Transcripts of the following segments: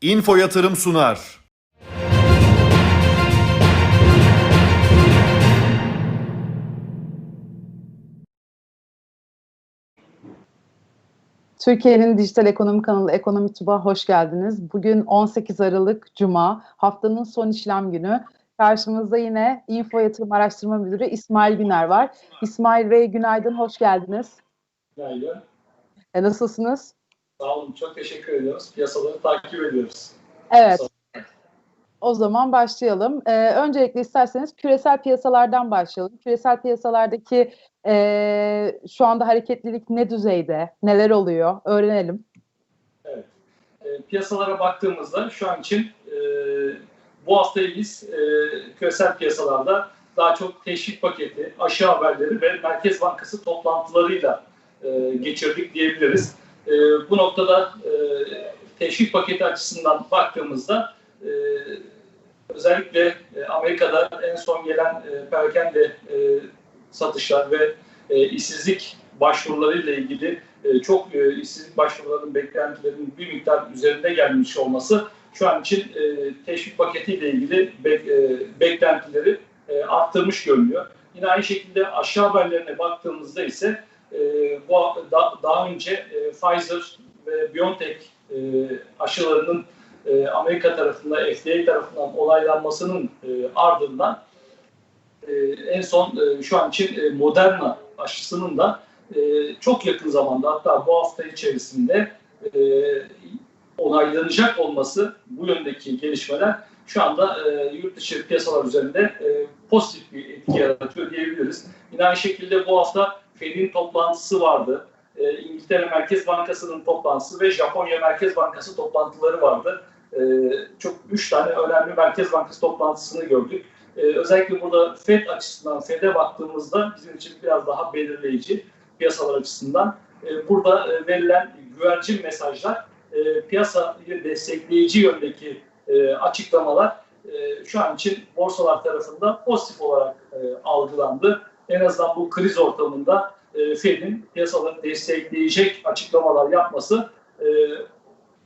Info Yatırım sunar. Türkiye'nin dijital ekonomi kanalı Ekonomi Tuba hoş geldiniz. Bugün 18 Aralık Cuma, haftanın son işlem günü. Karşımızda yine Info Yatırım Araştırma Müdürü İsmail Güner var. İsmail Bey günaydın, hoş geldiniz. Günaydın. E, nasılsınız? Sağ olun. Çok teşekkür ediyoruz. Piyasaları takip ediyoruz. Evet, o zaman başlayalım. Ee, öncelikle isterseniz küresel piyasalardan başlayalım. Küresel piyasalardaki e, şu anda hareketlilik ne düzeyde, neler oluyor öğrenelim. Evet. E, piyasalara baktığımızda şu an için e, bu haftayı biz e, küresel piyasalarda daha çok teşvik paketi, aşı haberleri ve Merkez Bankası toplantılarıyla e, geçirdik diyebiliriz. E, bu noktada e, teşvik paketi açısından baktığımızda e, özellikle e, Amerika'da en son gelen e, perakende e, satışlar ve e, işsizlik başvurularıyla ilgili e, çok e, işsizlik başvurularının beklentilerinin bir miktar üzerinde gelmiş olması şu an için e, teşvik paketiyle ilgili bek- e, beklentileri e, arttırmış görünüyor. Yine aynı şekilde aşağı haberlerine baktığımızda ise e, bu da- daha önce e, Pfizer ve BioNTech e, aşılarının e, Amerika tarafında FDA tarafından onaylanmasının ardından en son şu an için Moderna aşısının da çok yakın zamanda hatta bu hafta içerisinde onaylanacak olması bu yöndeki gelişmeler şu anda yurt dışı piyasalar üzerinde pozitif bir etki yaratıyor diyebiliriz. Yine aynı şekilde bu hafta Fed'in toplantısı vardı. E, İngiltere Merkez Bankası'nın toplantısı ve Japonya Merkez Bankası toplantıları vardı. E, çok üç tane önemli Merkez Bankası toplantısını gördük. E, özellikle burada Fed açısından Fed'e baktığımızda bizim için biraz daha belirleyici piyasalar açısından. E, burada e, verilen güvercin mesajlar e, piyasayı destekleyici yöndeki e, açıklamalar e, şu an için borsalar tarafından pozitif olarak e, algılandı. En azından bu kriz ortamında e, Fed'in piyasaları destekleyecek açıklamalar yapması e,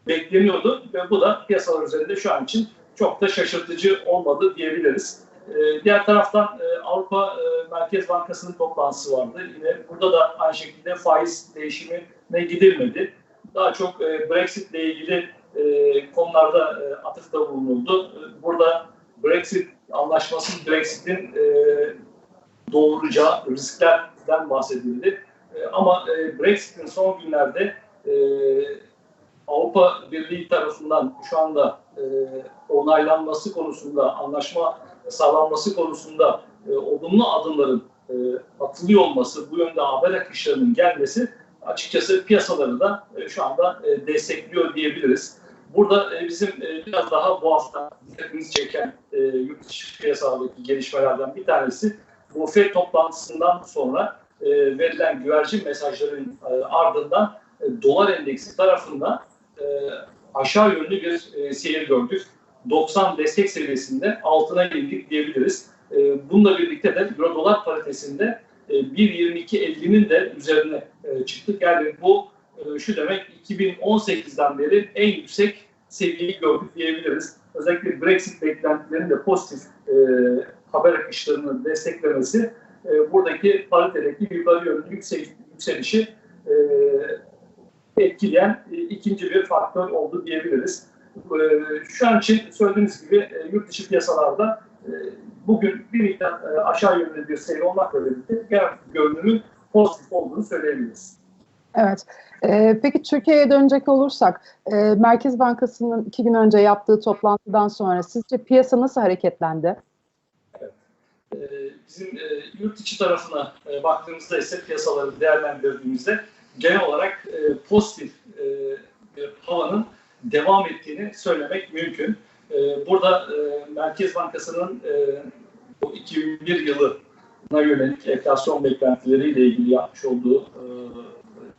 bekleniyordu ve bu da piyasalar üzerinde şu an için çok da şaşırtıcı olmadı diyebiliriz. E, diğer taraftan e, Avrupa e, Merkez Bankası'nın toplantısı vardı. Yine burada da aynı şekilde faiz değişimine gidilmedi. Daha çok e, Brexit ile ilgili e, konularda e, atıfta bulunuldu. E, Burada Brexit anlaşması, Brexit'in e, doğuracağı risklerden bahsedildi. E, ama e, Brexit'in son günlerde e, Avrupa Birliği tarafından şu anda onaylanması konusunda, anlaşma sağlanması konusunda e, olumlu adımların atılıyor olması, bu yönde haber akışlarının gelmesi açıkçası piyasaları da şu anda destekliyor diyebiliriz. Burada bizim biraz daha bu hafta dikkatimizi çeken e, yurt dışı piyasalardaki gelişmelerden bir tanesi bu FED toplantısından sonra e, verilen güvercin mesajların e, ardından e, dolar endeksi tarafından e, aşağı yönlü bir e, seyir gördük. 90 destek seviyesinde altına indik diyebiliriz. E, bununla birlikte de euro dolar paritesinde e, 1.22.50'nin de üzerine e, çıktık. Yani bu e, şu demek 2018'den beri en yüksek seviyeyi gördük diyebiliriz. Özellikle Brexit beklentilerinin de pozitif e, haber akışlarını desteklemesi e, buradaki paritedeki yukarı yönlü yüksel, yükselişi e, etkileyen e, ikinci bir faktör oldu diyebiliriz. E, şu an için söylediğimiz gibi e, yurt dışı piyasalarda e, bugün bir miktar e, aşağı yönlü bir seyir olmakla birlikte genel görünümün pozitif olduğunu söyleyebiliriz. Evet. Ee, peki Türkiye'ye dönecek olursak, e, Merkez Bankası'nın iki gün önce yaptığı toplantıdan sonra sizce piyasa nasıl hareketlendi? Ee, bizim e, yurt içi tarafına e, baktığımızda ise piyasaları değerlendirdiğimizde genel olarak e, pozitif bir havanın devam ettiğini söylemek mümkün. Burada Merkez Bankası'nın bu 2001 yılına yönelik enflasyon beklentileriyle ilgili yapmış olduğu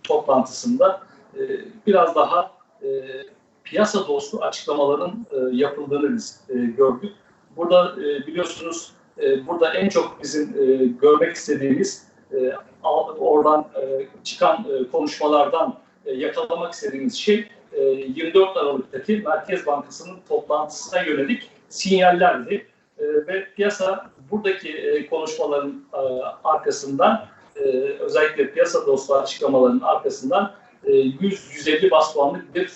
toplantısında biraz daha piyasa dostu açıklamaların yapıldığını biz gördük. Burada biliyorsunuz e, burada en çok bizim e, görmek istediğimiz e, oradan e, çıkan e, konuşmalardan e, yakalamak istediğimiz şey e, 24 Aralık'taki Merkez Bankası'nın toplantısına yönelik sinyallerdi. E, ve piyasa buradaki e, konuşmaların e, arkasından e, özellikle piyasa dostu açıklamaların arkasından e, 100-150 bas puanlık bir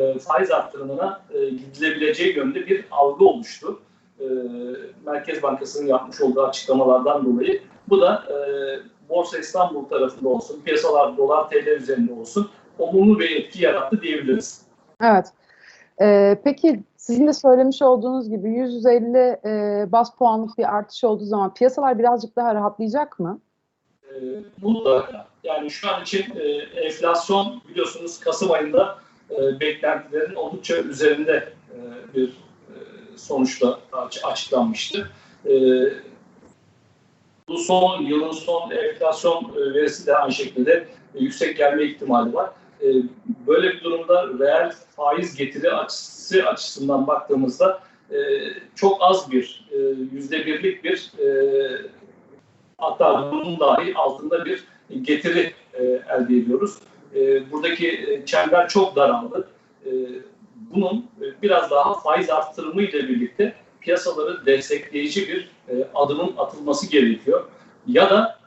e, faiz arttırımına e, gidilebileceği yönde bir algı oluştu. E, Merkez Bankası'nın yapmış olduğu açıklamalardan dolayı. Bu da e, Borsa İstanbul tarafında olsun, piyasalar dolar TL üzerinde olsun olumlu bir etki yarattı diyebiliriz. Evet. Ee, peki sizin de söylemiş olduğunuz gibi 150 e, bas puanlık bir artış olduğu zaman piyasalar birazcık daha rahatlayacak mı? E, mutlaka. Yani şu an için e, enflasyon biliyorsunuz Kasım ayında e, beklentilerin oldukça üzerinde e, bir sonuçla açıklanmıştı. E, bu son yılın son enflasyon e, verisi de aynı şekilde e, yüksek gelme ihtimali var. E, böyle bir durumda reel faiz getiri açısı açısından baktığımızda çok az bir yüzde birlik bir hatta bunun dahi altında bir getiri elde ediyoruz. Buradaki çember çok daraldı. Bunun biraz daha faiz arttırımı ile birlikte piyasaları destekleyici bir adımın atılması gerekiyor. Ya da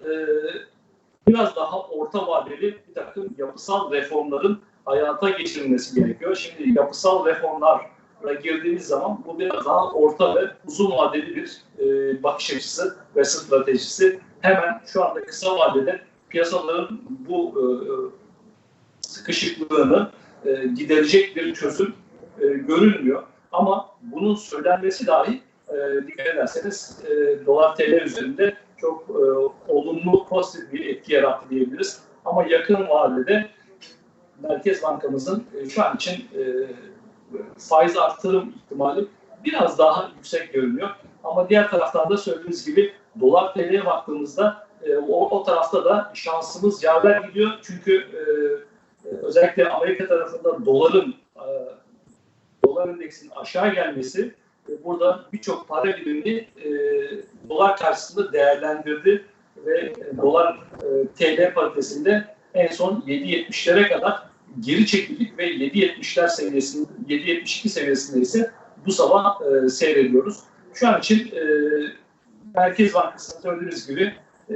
biraz daha orta vadeli bir takım yapısal reformların hayata geçirilmesi gerekiyor. Şimdi yapısal reformlara girdiğimiz zaman bu biraz daha orta ve uzun vadeli bir e, bakış açısı ve stratejisi. Hemen şu anda kısa vadede piyasaların bu e, sıkışıklığını e, giderecek bir çözüm e, görülmüyor. Ama bunun söylenmesi dahi e, dikkat ederseniz e, dolar TL üzerinde çok e, olumlu, pozitif bir etki yarattı diyebiliriz. Ama yakın vadede Merkez Bankamızın e, şu an için e, faiz artırım ihtimali biraz daha yüksek görünüyor. Ama diğer taraftan da söylediğiniz gibi dolar TL'ye baktığımızda e, o, o tarafta da şansımız yaver gidiyor. Çünkü e, özellikle Amerika tarafında doların e, dolar endeksinin aşağı gelmesi burada birçok para birimini e, dolar karşısında değerlendirdi ve e, dolar e, TL paritesinde en son 7.70'lere kadar geri çekildik ve 7.70'ler seviyesinde 7.72 seviyesinde ise bu sabah e, seyrediyoruz. Şu an için e, Merkez Bankası'nın söylediğiniz gibi e,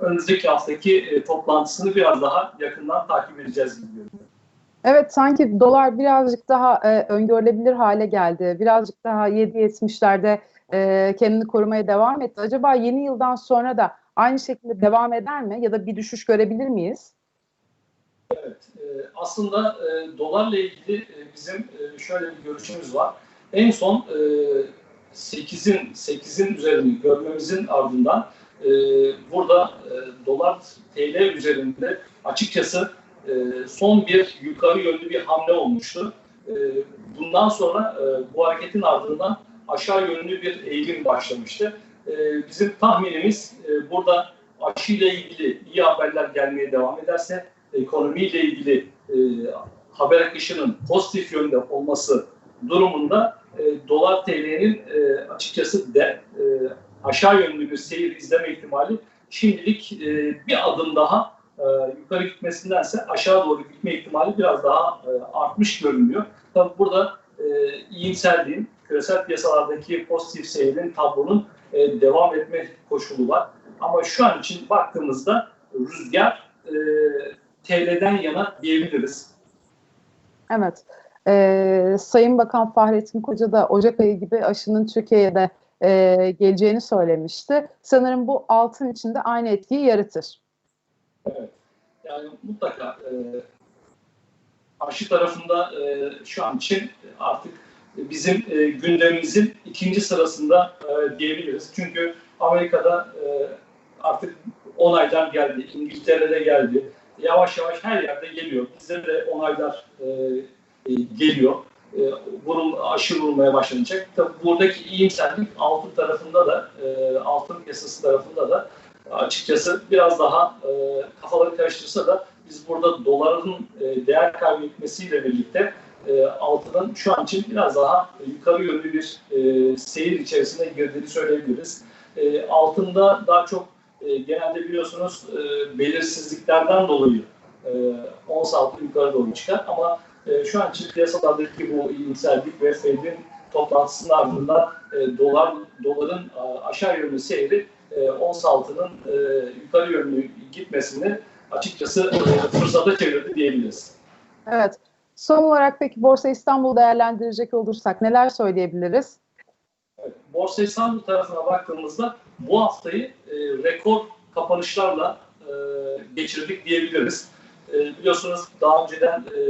önümüzdeki haftaki e, toplantısını biraz daha yakından takip edeceğiz gibi görünüyor. Evet sanki dolar birazcık daha e, öngörülebilir hale geldi. Birazcık daha 7.70'lerde e, kendini korumaya devam etti. Acaba yeni yıldan sonra da aynı şekilde devam eder mi ya da bir düşüş görebilir miyiz? Evet, e, aslında e, dolarla ilgili e, bizim e, şöyle bir görüşümüz var. En son e, 8'in 8'in üzerini görmemizin ardından e, burada e, dolar TL üzerinde açıkçası e, son bir yukarı yönlü bir hamle olmuştu. E, bundan sonra e, bu hareketin ardından aşağı yönlü bir eğilim başlamıştı. bizim tahminimiz burada aşıyla ilgili iyi haberler gelmeye devam ederse ekonomiyle ilgili haber akışının pozitif yönde olması durumunda dolar TL'nin açıkçası de aşağı yönlü bir seyir izleme ihtimali şimdilik bir adım daha e, yukarı gitmesindense aşağı doğru gitme ihtimali biraz daha e, artmış görünüyor. Tabi burada e, iyimserliğin, küresel piyasalardaki pozitif seyrin tablonun e, devam etme koşulu var. Ama şu an için baktığımızda rüzgar e, TL'den yana diyebiliriz. Evet. Ee, Sayın Bakan Fahrettin Koca da Ocak ayı gibi aşının Türkiye'de e, geleceğini söylemişti. Sanırım bu altın içinde aynı etkiyi yaratır. Yani mutlaka e, aşı tarafında e, şu an için artık bizim e, gündemimizin ikinci sırasında e, diyebiliriz. Çünkü Amerika'da e, artık onaylar geldi, İngiltere'de geldi. Yavaş yavaş her yerde geliyor. Bizde de onaylar e, geliyor. E, vurul, aşı vurulmaya başlanacak. Tabii buradaki iyimserlik altın tarafında da, e, altın piyasası tarafında da açıkçası biraz daha e, kafaları karıştırsa da biz burada doların e, değer kaybetmesiyle birlikte e, altının şu an için biraz daha yukarı yönlü bir e, seyir içerisine girdiğini söyleyebiliriz. E, altında daha çok e, genelde biliyorsunuz e, belirsizliklerden dolayı e, ons altı yukarı doğru çıkar ama e, şu an için piyasalardaki bu iyimserlik ve Fed'in toplantısının ardından e, dolar doların e, aşağı yönlü seyri e, ons altının e, yukarı yönlü gitmesini açıkçası e, fırsata çevirdi diyebiliriz. Evet. Son olarak peki Borsa İstanbul değerlendirecek olursak neler söyleyebiliriz? Borsa İstanbul tarafına baktığımızda bu haftayı e, rekor kapanışlarla e, geçirdik diyebiliriz. E, biliyorsunuz daha önceden e,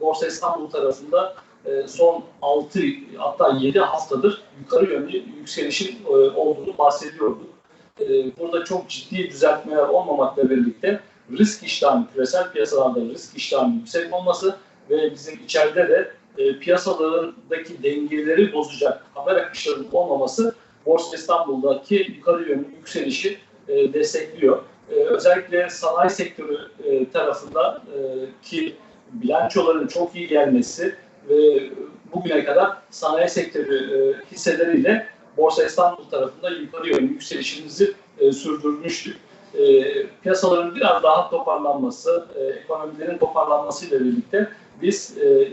Borsa İstanbul tarafında e, son 6 hatta 7 haftadır yukarı yönlü yükselişin e, olduğunu bahsediyorduk. E, burada çok ciddi düzeltmeler olmamakla birlikte risk iştahının, küresel piyasalarda risk iştahının yüksek olması ve bizim içeride de e, piyasalarındaki dengeleri bozacak haber akışlarının olmaması Borsa İstanbul'daki yukarı yönlü yükselişi e, destekliyor. E, özellikle sanayi sektörü e, tarafında e, ki bilançoların çok iyi gelmesi ve bugüne kadar sanayi sektörü hisseleriyle Borsa İstanbul tarafında yukarı yönlü yükselişimizi e, sürdürmüştük. E, piyasaların biraz daha toparlanması, e, ekonomilerin toparlanmasıyla birlikte biz e,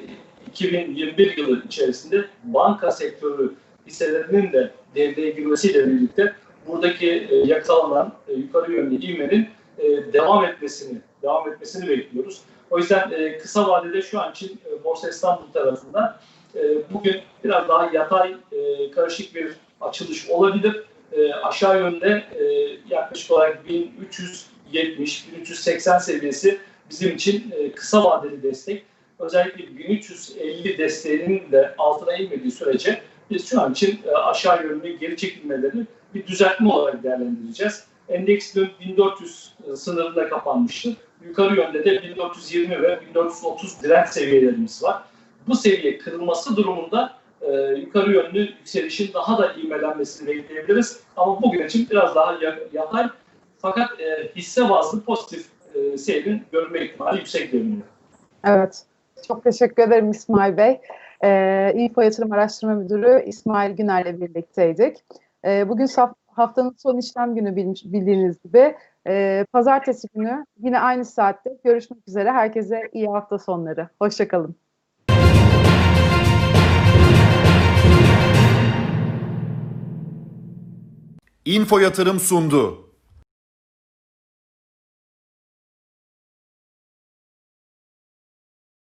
2021 yılı içerisinde banka sektörü hisselerinin de devreye girmesiyle birlikte buradaki e, yakalanan e, yukarı yönlü ivmenin e, devam etmesini devam etmesini bekliyoruz. O yüzden e, kısa vadede şu an için e, Borsa İstanbul tarafında e, bugün biraz daha yatay e, karışık bir açılış olabilir. E, aşağı yönde e, yaklaşık olarak 1370-1380 seviyesi bizim için e, kısa vadeli destek. Özellikle 1350 desteğinin de altına inmediği sürece biz şu an için e, aşağı yönlü geri çekilmeleri bir düzeltme olarak değerlendireceğiz. Endeks dün 1400 sınırında kapanmıştı. Yukarı yönde de 1420 ve 1430 direnç seviyelerimiz var. Bu seviye kırılması durumunda e, yukarı yönlü yükselişin daha da ivmelenmesini bekleyebiliriz. Ama bugün için biraz daha ya- yatay fakat e, hisse bazlı pozitif e, seyrin görünme ihtimali yüksek görünüyor. Evet. Çok teşekkür ederim İsmail Bey. Ee, İnfo Yatırım Araştırma Müdürü İsmail Güner'le birlikteydik. Ee, bugün haftanın son işlem günü bildiğiniz gibi. Ee, pazartesi günü yine aynı saatte görüşmek üzere. Herkese iyi hafta sonları. Hoşçakalın. Info Yatırım sundu.